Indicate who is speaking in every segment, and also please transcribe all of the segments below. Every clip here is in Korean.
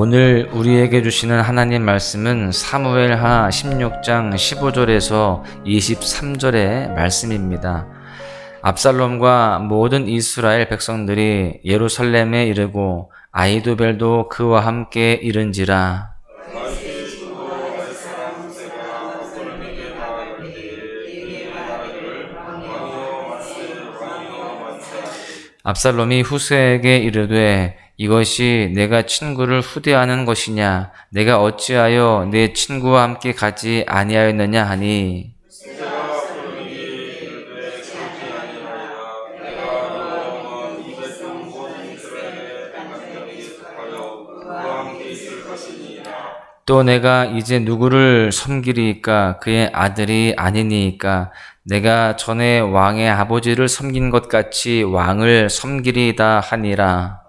Speaker 1: 오늘 우리에게 주시는 하나님 말씀은 사무엘하 16장 15절에서 23절의 말씀입니다. 압살롬과 모든 이스라엘 백성들이 예루살렘에 이르고 아이도벨도 그와 함께 이른지라 압살롬이 후세에게 이르되 이것이 내가 친구를 후대하는 것이냐? 내가 어찌하여 내 친구와 함께 가지 아니하였느냐 하니? 또 내가 이제 누구를 섬기리이까? 그의 아들이 아니니이까? 내가 전에 왕의 아버지를 섬긴 것 같이 왕을 섬기리이다 하니라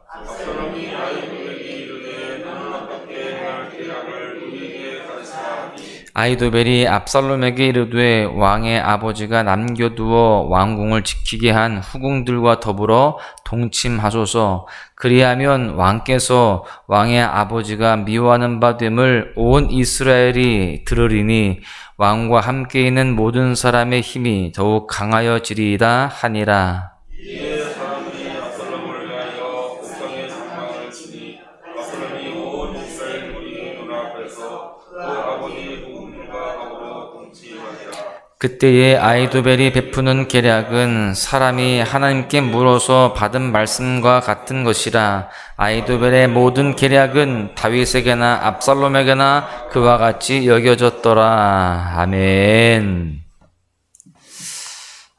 Speaker 1: 아이도벨이 압살롬에게 이르되 왕의 아버지가 남겨두어 왕궁을 지키게 한 후궁들과 더불어 동침하소서. 그리하면 왕께서 왕의 아버지가 미워하는 바 됨을 온 이스라엘이 들으리니 왕과 함께 있는 모든 사람의 힘이 더욱 강하여지리이다 하니라 그때에 아이도벨이 베푸는 계략은 사람이 하나님께 물어서 받은 말씀과 같은 것이라 아이도벨의 모든 계략은 다윗에게나 압살롬에게나 그와 같이 여겨졌더라. 아멘.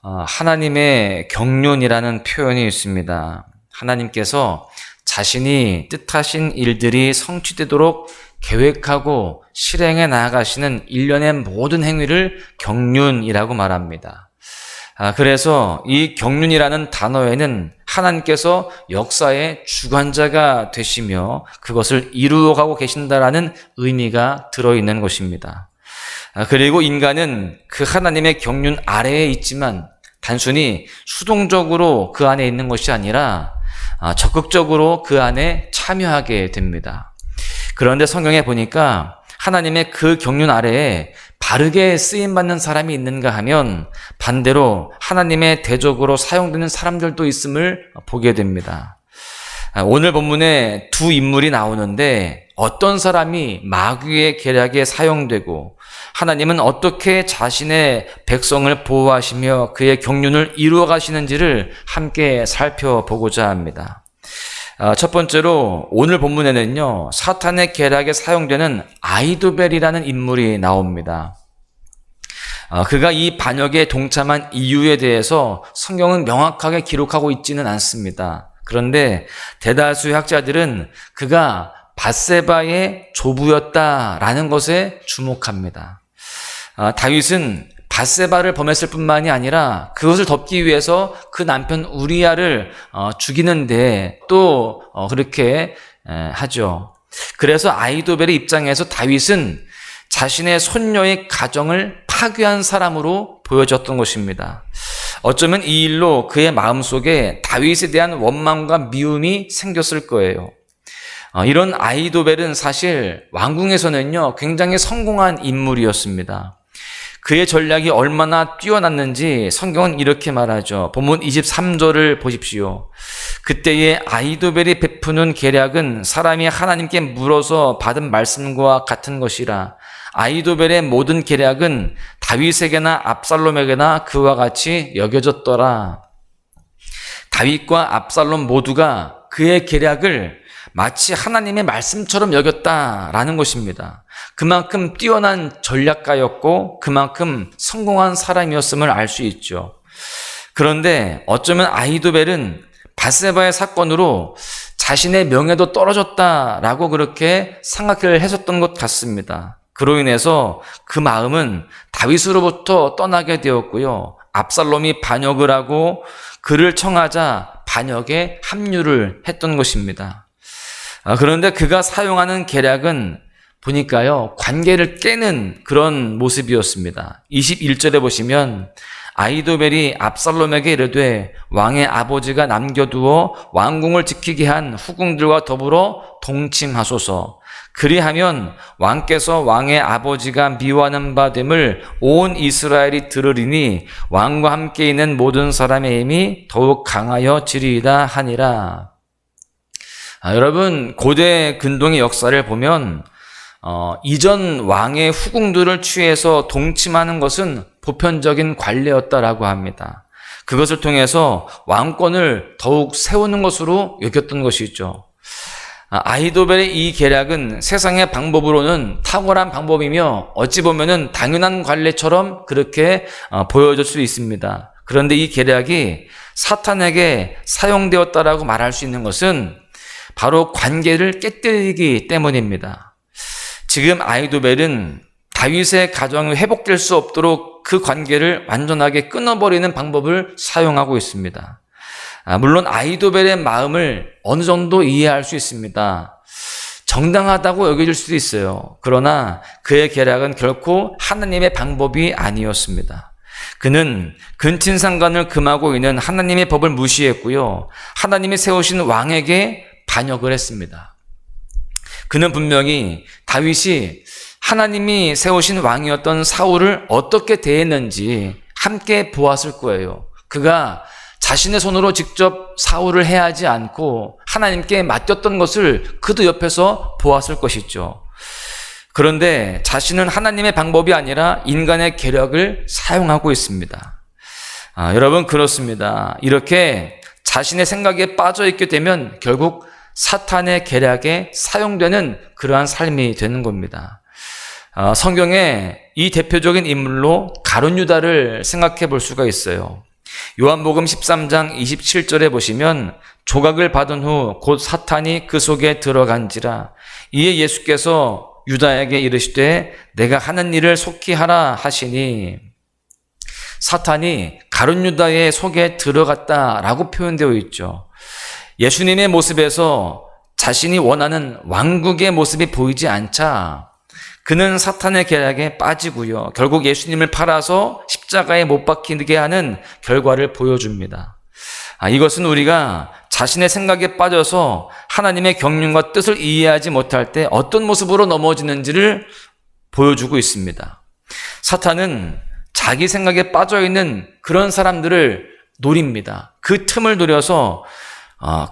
Speaker 1: 어, 하나님의 경륜이라는 표현이 있습니다. 하나님께서 자신이 뜻하신 일들이 성취되도록 계획하고 실행해 나아가시는 일련의 모든 행위를 경륜이라고 말합니다. 아, 그래서 이 경륜이라는 단어에는 하나님께서 역사의 주관자가 되시며 그것을 이루어가고 계신다라는 의미가 들어있는 것입니다. 아, 그리고 인간은 그 하나님의 경륜 아래에 있지만 단순히 수동적으로 그 안에 있는 것이 아니라 아, 적극적으로 그 안에 참여하게 됩니다. 그런데 성경에 보니까 하나님의 그 경륜 아래에 바르게 쓰임 받는 사람이 있는가 하면 반대로 하나님의 대적으로 사용되는 사람들도 있음을 보게 됩니다. 아, 오늘 본문에 두 인물이 나오는데 어떤 사람이 마귀의 계략에 사용되고 하나님은 어떻게 자신의 백성을 보호하시며 그의 경륜을 이루어 가시는지를 함께 살펴보고자 합니다. 아, 첫 번째로 오늘 본문에는요, 사탄의 계략에 사용되는 아이도벨이라는 인물이 나옵니다. 아, 그가 이 반역에 동참한 이유에 대해서 성경은 명확하게 기록하고 있지는 않습니다. 그런데 대다수의 학자들은 그가 바세바의 조부였다라는 것에 주목합니다. 아, 다윗은 바세바를 범했을 뿐만이 아니라 그것을 덮기 위해서 그 남편 우리야를 어, 죽이는데 또 어, 그렇게 하죠. 그래서 아이도벨의 입장에서 다윗은 자신의 손녀의 가정을 파괴한 사람으로 보여졌던 것입니다. 어쩌면 이 일로 그의 마음속에 다윗에 대한 원망과 미움이 생겼을 거예요. 어, 이런 아이도벨은 사실 왕궁에서는요, 굉장히 성공한 인물이었습니다. 그의 전략이 얼마나 뛰어났는지 성경은 이렇게 말하죠. 본문 23절을 보십시오. 그때의 아이도벨이 베푸는 계략은 사람이 하나님께 물어서 받은 말씀과 같은 것이라. 아이도벨의 모든 계략은 다윗에게나 압살롬에게나 그와 같이 여겨졌더라. 다윗과 압살롬 모두가 그의 계략을 마치 하나님의 말씀처럼 여겼다라는 것입니다. 그만큼 뛰어난 전략가였고 그만큼 성공한 사람이었음을 알 수 있죠. 그런데 어쩌면 아이도벨은 바세바의 사건으로 자신의 명예도 떨어졌다라고 그렇게 생각을 했었던 것 같습니다. 그로 인해서 그 마음은 다윗으로부터 떠나게 되었고요. 압살롬이 반역을 하고 그를 청하자 반역에 합류를 했던 것입니다. 아, 그런데 그가 사용하는 계략은 보니까요, 관계를 깨는 그런 모습이었습니다. 21절에 보시면 아이도벨이 압살롬에게 이르되 왕의 아버지가 남겨두어 왕궁을 지키게 한 후궁들과 더불어 동침하소서. 그리하면 왕께서 왕의 아버지가 미워하는 바 됨을 온 이스라엘이 들으리니 왕과 함께 있는 모든 사람의 힘이 더욱 강하여 지리이다 하니라. 아, 여러분 고대 근동의 역사를 보면 어, 이전 왕의 후궁들을 취해서 동침하는 것은 보편적인 관례였다라고 합니다. 그것을 통해서 왕권을 더욱 세우는 것으로 여겼던 것이죠. 아, 아이도벨의 이 계략은 세상의 방법으로는 탁월한 방법이며 어찌 보면은 당연한 관례처럼 그렇게 어, 보여질 수 있습니다. 그런데 이 계략이 사탄에게 사용되었다라고 말할 수 있는 것은 바로 관계를 깨뜨리기 때문입니다. 지금 아이도벨은 다윗의 가정이 회복될 수 없도록 그 관계를 완전하게 끊어버리는 방법을 사용하고 있습니다. 아, 물론 아이도벨의 마음을 어느 정도 이해할 수 있습니다. 정당하다고 여겨질 수도 있어요. 그러나 그의 계략은 결코 하나님의 방법이 아니었습니다. 그는 근친상간을 금하고 있는 하나님의 법을 무시했고요. 하나님이 세우신 왕에게 반역을 했습니다. 그는 분명히 다윗이 하나님이 세우신 왕이었던 사울을 어떻게 대했는지 함께 보았을 거예요. 그가 자신의 손으로 직접 사울을 해하지 않고 하나님께 맡겼던 것을 그도 옆에서 보았을 것이죠. 그런데 자신은 하나님의 방법이 아니라 인간의 계력을 사용하고 있습니다. 아, 여러분 그렇습니다. 이렇게 자신의 생각에 빠져 있게 되면 결국 사탄의 계략에 사용되는 그러한 삶이 되는 겁니다. 아, 성경에 이 대표적인 인물로 가룟 유다를 생각해 볼 수가 있어요. 요한복음 13장 27절에 보시면 조각을 받은 후 곧 사탄이 그 속에 들어간지라 이에 예수께서 유다에게 이르시되 내가 하는 일을 속히 하라 하시니 사탄이 가룟 유다의 속에 들어갔다라고 표현되어 있죠. 예수님의 모습에서 자신이 원하는 왕국의 모습이 보이지 않자 그는 사탄의 계략에 빠지고요. 결국 예수님을 팔아서 십자가에 못 박히게 하는 결과를 보여줍니다. 아, 이것은 우리가 자신의 생각에 빠져서 하나님의 경륜과 뜻을 이해하지 못할 때 어떤 모습으로 넘어지는지를 보여주고 있습니다. 사탄은 자기 생각에 빠져 있는 그런 사람들을 노립니다. 그 틈을 노려서 어,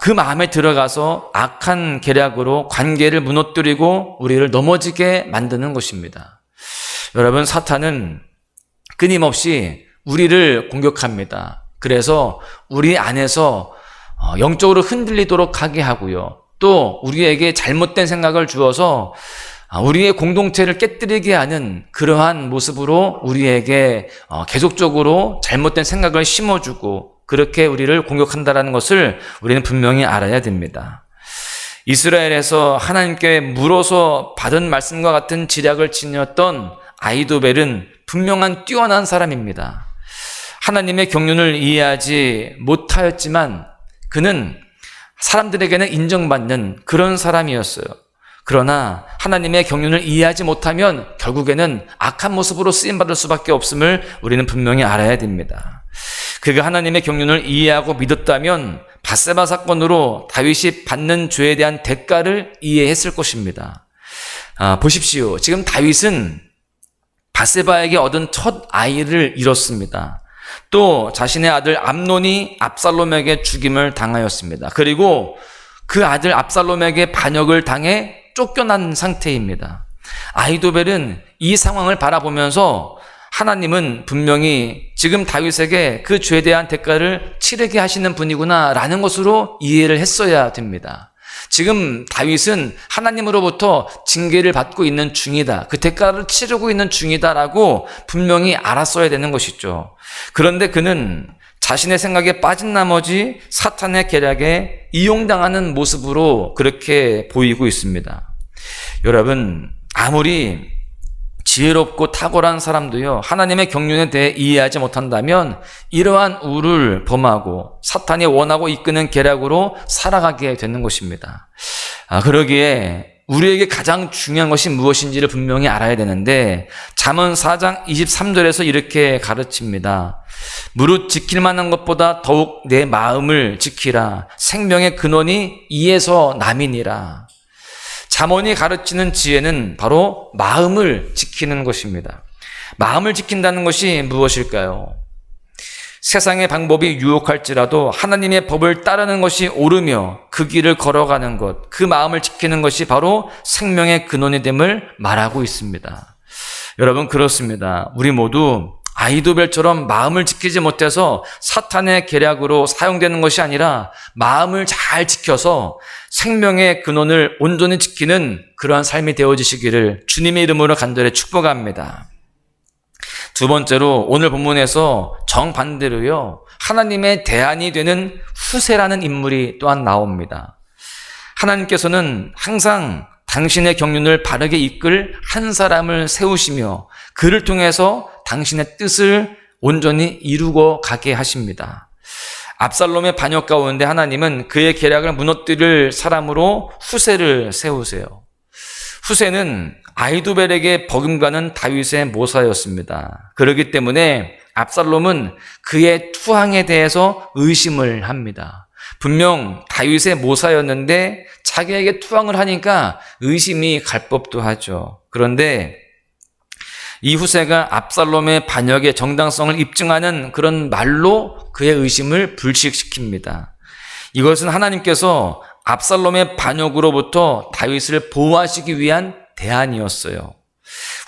Speaker 1: 그 마음에 들어가서 악한 계략으로 관계를 무너뜨리고 우리를 넘어지게 만드는 것입니다. 여러분, 사탄은 끊임없이 우리를 공격합니다. 그래서 우리 안에서 어, 영적으로 흔들리도록 하게 하고요. 또 우리에게 잘못된 생각을 주어서 아, 우리의 공동체를 깨뜨리게 하는 그러한 모습으로 우리에게 어, 계속적으로 잘못된 생각을 심어주고 그렇게 우리를 공격한다라는 것을 우리는 분명히 알아야 됩니다. 이스라엘에서 하나님께 물어서 받은 말씀과 같은 지략을 지녔던 아이도벨은 분명한 뛰어난 사람입니다. 하나님의 경륜을 이해하지 못하였지만 그는 사람들에게는 인정받는 그런 사람이었어요. 그러나 하나님의 경륜을 이해하지 못하면 결국에는 악한 모습으로 쓰임받을 수밖에 없음을 우리는 분명히 알아야 됩니다. 그가 하나님의 경륜을 이해하고 믿었다면 바세바 사건으로 다윗이 받는 죄에 대한 대가를 이해했을 것입니다. 아, 보십시오. 지금 다윗은 바세바에게 얻은 첫 아이를 잃었습니다. 또 자신의 아들 암논이 압살롬에게 죽임을 당하였습니다. 그리고 그 아들 압살롬에게 반역을 당해 쫓겨난 상태입니다. 아이도벨은 이 상황을 바라보면서 하나님은 분명히 지금 다윗에게 그 죄에 대한 대가를 치르게 하시는 분이구나라는 것으로 이해를 했어야 됩니다. 지금 다윗은 하나님으로부터 징계를 받고 있는 중이다. 그 대가를 치르고 있는 중이다라고 분명히 알았어야 되는 것이죠. 그런데 그는 자신의 생각에 빠진 나머지 사탄의 계략에 이용당하는 모습으로 그렇게 보이고 있습니다. 여러분, 아무리 지혜롭고 탁월한 사람도요, 하나님의 경륜에 대해 이해하지 못한다면 이러한 우를 범하고 사탄이 원하고 이끄는 계략으로 살아가게 되는 것입니다. 아, 그러기에 우리에게 가장 중요한 것이 무엇인지를 분명히 알아야 되는데 잠언 4장 23절에서 이렇게 가르칩니다. 무릇 지킬 만한 것보다 더욱 내 마음을 지키라. 생명의 근원이 이에서 남이니라. 잠언이 가르치는 지혜는 바로 마음을 지키는 것입니다. 마음을 지킨다는 것이 무엇일까요? 세상의 방법이 유혹할지라도 하나님의 법을 따르는 것이 옳으며 그 길을 걸어가는 것, 그 마음을 지키는 것이 바로 생명의 근원이 됨을 말하고 있습니다. 여러분, 그렇습니다. 우리 모두 아이도벨처럼 마음을 지키지 못해서 사탄의 계략으로 사용되는 것이 아니라 마음을 잘 지켜서 생명의 근원을 온전히 지키는 그러한 삶이 되어지시기를 주님의 이름으로 간절히 축복합니다. 두 번째로 오늘 본문에서 정반대로요. 하나님의 대안이 되는 후세라는 인물이 또한 나옵니다. 하나님께서는 항상 당신의 경륜을 바르게 이끌 한 사람을 세우시며 그를 통해서 당신의 뜻을 온전히 이루고 가게 하십니다. 압살롬의 반역 가운데 하나님은 그의 계략을 무너뜨릴 사람으로 후세를 세우세요. 후세는 아이두벨에게 버금가는 다윗의 모사였습니다. 그렇기 때문에 압살롬은 그의 투항에 대해서 의심을 합니다. 분명 다윗의 모사였는데 자기에게 투항을 하니까 의심이 갈 법도 하죠. 그런데 이 후세가 압살롬의 반역의 정당성을 입증하는 그런 말로 그의 의심을 불식시킵니다. 이것은 하나님께서 압살롬의 반역으로부터 다윗을 보호하시기 위한 대안이었어요.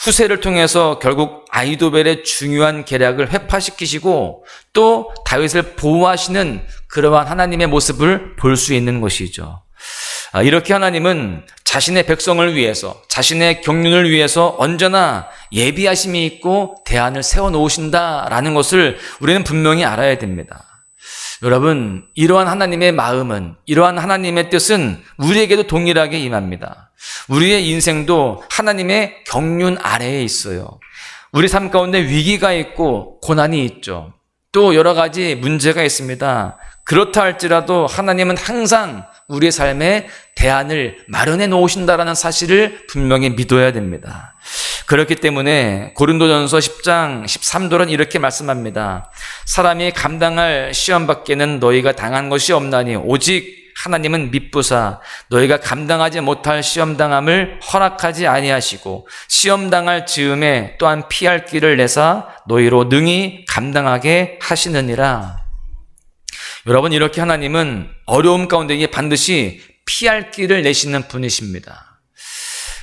Speaker 1: 후세를 통해서 결국 아이도벨의 중요한 계략을 회파시키시고 또 다윗을 보호하시는 그러한 하나님의 모습을 볼 수 있는 것이죠. 아, 이렇게 하나님은 자신의 백성을 위해서, 자신의 경륜을 위해서 언제나 예비하심이 있고 대안을 세워 놓으신다라는 것을 우리는 분명히 알아야 됩니다. 여러분, 이러한 하나님의 마음은, 이러한 하나님의 뜻은 우리에게도 동일하게 임합니다. 우리의 인생도 하나님의 경륜 아래에 있어요. 우리 삶 가운데 위기가 있고 고난이 있죠. 또 여러 가지 문제가 있습니다. 그렇다 할지라도 하나님은 항상 우리의 삶에 대안을 마련해 놓으신다라는 사실을 분명히 믿어야 됩니다. 그렇기 때문에 고린도전서 10장 13절은 이렇게 말씀합니다. 사람이 감당할 시험 밖에는 너희가 당한 것이 없나니 오직 하나님은 미쁘사 너희가 감당하지 못할 시험 당함을 허락하지 아니하시고 시험 당할 즈음에 또한 피할 길을 내사 너희로 능히 감당하게 하시느니라. 여러분 이렇게 하나님은 어려움 가운데 반드시 피할 길을 내시는 분이십니다.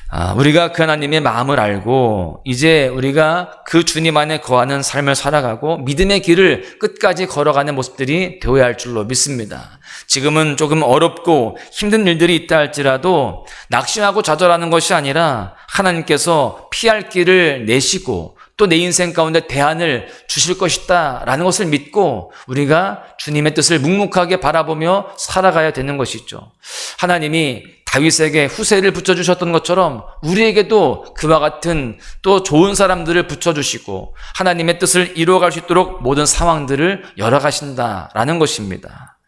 Speaker 1: 아, 우리가 그 하나님의 마음을 알고 이제 우리가 그 주님 안에 거하는 삶을 살아가고 믿음의 길을 끝까지 걸어가는 모습들이 되어야 할 줄로 믿습니다. 지금은 조금 어렵고 힘든 일들이 있다 할지라도 낙심하고 좌절하는 것이 아니라 하나님께서 피할 길을 내시고 또 내 인생 가운데 대안을 주실 것이다 라는 것을 믿고 우리가 주님의 뜻을 묵묵하게 바라보며 살아가야 되는 것이죠. 하나님이 다윗에게 후세를 붙여주셨던 것처럼 우리에게도 그와 같은 또 좋은 사람들을 붙여주시고 하나님의 뜻을 이루어갈 수 있도록 모든 상황들을 열어가신다라는 것입니다.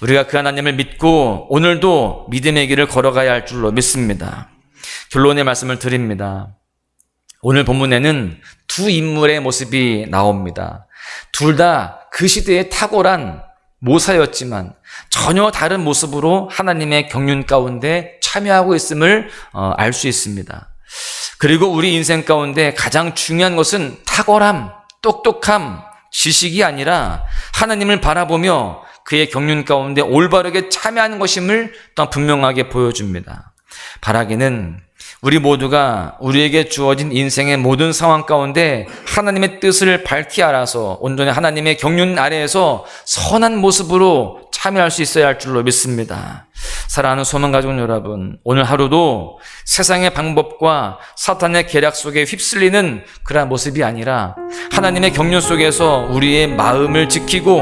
Speaker 1: 우리가 그 하나님을 믿고 오늘도 믿음의 길을 걸어가야 할 줄로 믿습니다. 결론의 말씀을 드립니다. 오늘 본문에는 두 인물의 모습이 나옵니다. 둘 다 그 시대에 탁월한 모사였지만 전혀 다른 모습으로 하나님의 경륜 가운데 참여하고 있음을 어, 알수 있습니다. 그리고 우리 인생 가운데 가장 중요한 것은 탁월함, 똑똑함, 지식이 아니라 하나님을 바라보며 그의 경륜 가운데 올바르게 참여하는 것임을 또 분명하게 보여줍니다. 바라기는 우리 모두가 우리에게 주어진 인생의 모든 상황 가운데 하나님의 뜻을 밝히 알아서 온전히 하나님의 경륜 아래에서 선한 모습으로 참여할 수 있어야 할 줄로 믿습니다. 사랑하는 소망 가족 여러분, 오늘 하루도 세상의 방법과 사탄의 계략 속에 휩쓸리는 그러한 모습이 아니라 하나님의 경륜 속에서 우리의 마음을 지키고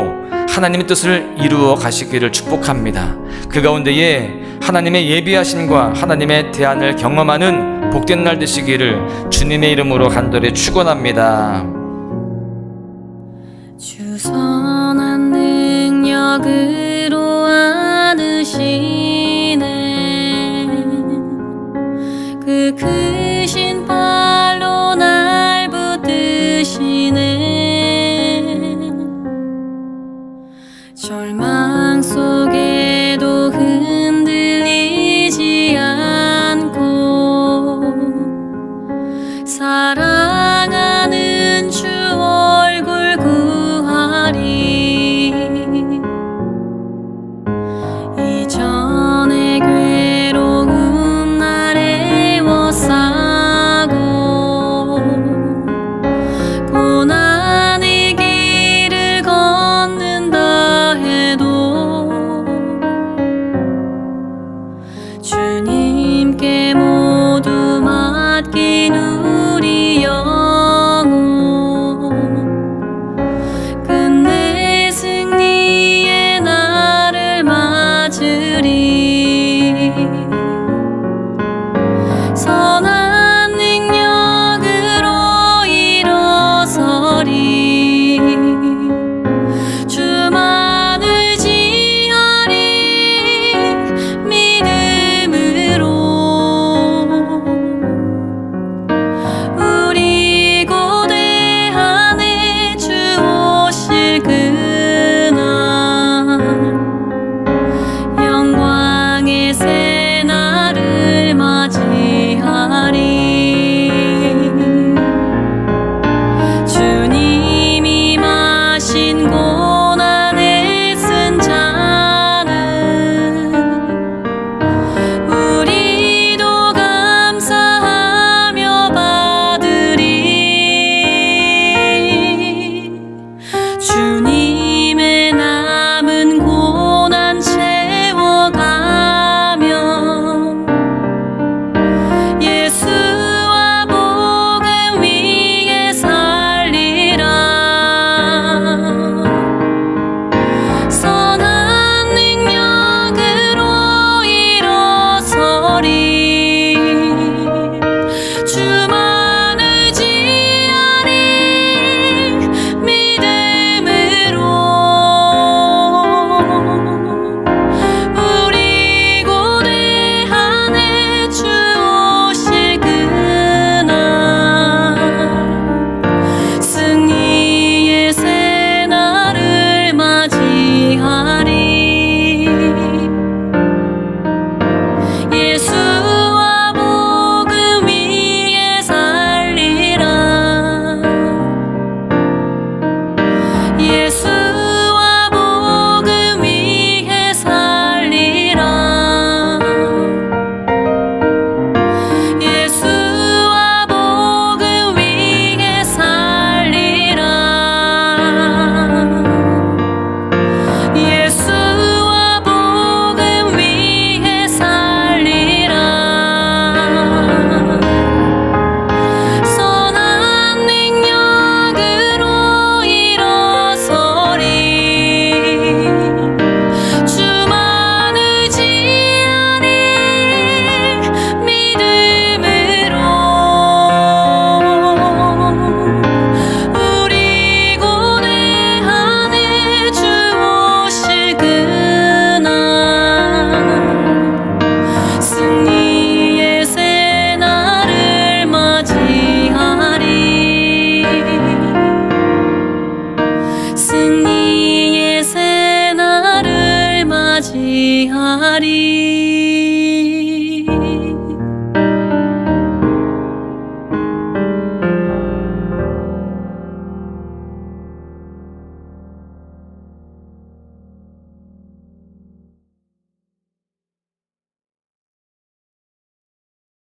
Speaker 1: 하나님의 뜻을 이루어 가시기를 축복합니다. 그 가운데에 하나님의 예비하심과 하나님의 대안을 경험하는 복된 날 되시기를 주님의 이름으로 간절히 축원합니다.
Speaker 2: 주 선한 능력으 하시네 그 그.